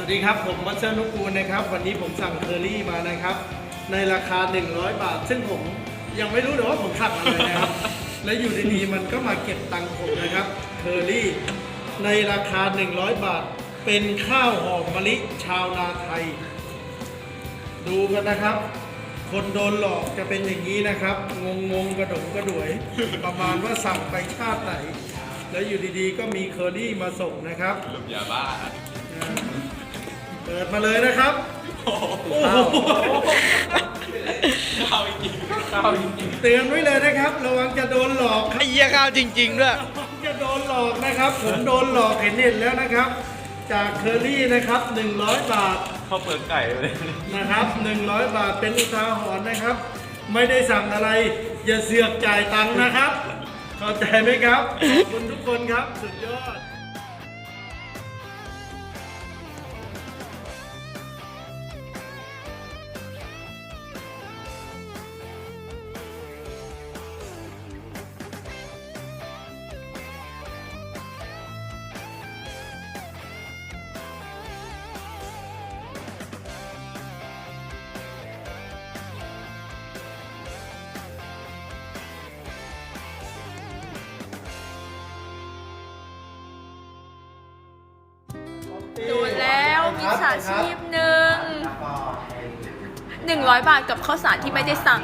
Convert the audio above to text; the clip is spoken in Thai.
วัสดีครับ ผมมัชเชอร์นุกูลนะครับ วันนี้ผมสั่งเคอรี่มานะครับ ในราคา 100 บาท ซึ่งผมยังไม่รู้เลยว่าผมสั่งอะไรนะครับ และอยู่ดีๆมันก็มาเก็บตังค์ผมนะครับเคอรี่ ในราคา 100 บาท เป็นข้าวหอมมะลิชาวนาไทย ดูกันนะครับ คนโดนหลอกจะเป็นอย่างนี้นะครับ งงงๆกระดงกระด่วย ประมาณว่าสั่งไปชาติไหน แล้วอยู่ดีๆก็มีเคอรี่มาส่งนะครับลมยาบ้า เปิดมาเลยนะครับโอ้โหโอ้โหข้าวจริงข้าวจริงเตือนไว้เลยนะครับระวังจะโดนหลอกครับไอ้เหี้ยข้าวจริง ๆ ด้วยระวังจะโดนหลอกนะครับ ผมโดนหลอกเห็นเห็นแล้วนะครับ จากเคอรี่นะครับ 100 บาทข้าวเปลือกไก่เลยนะครับ 100 บาทเป็นอุทาหรณ์นะครับ ไม่ได้สั่งอะไร อย่าเสือกจ่ายตังค์นะครับ เข้าใจไหมครับขอบคุณทุกคนครับ สุดยอด โดนแล้วมีฉาชีพหนึ่งหนึ่งร้อยบาทกับข้าวสารที่ไม่ได้สั่ง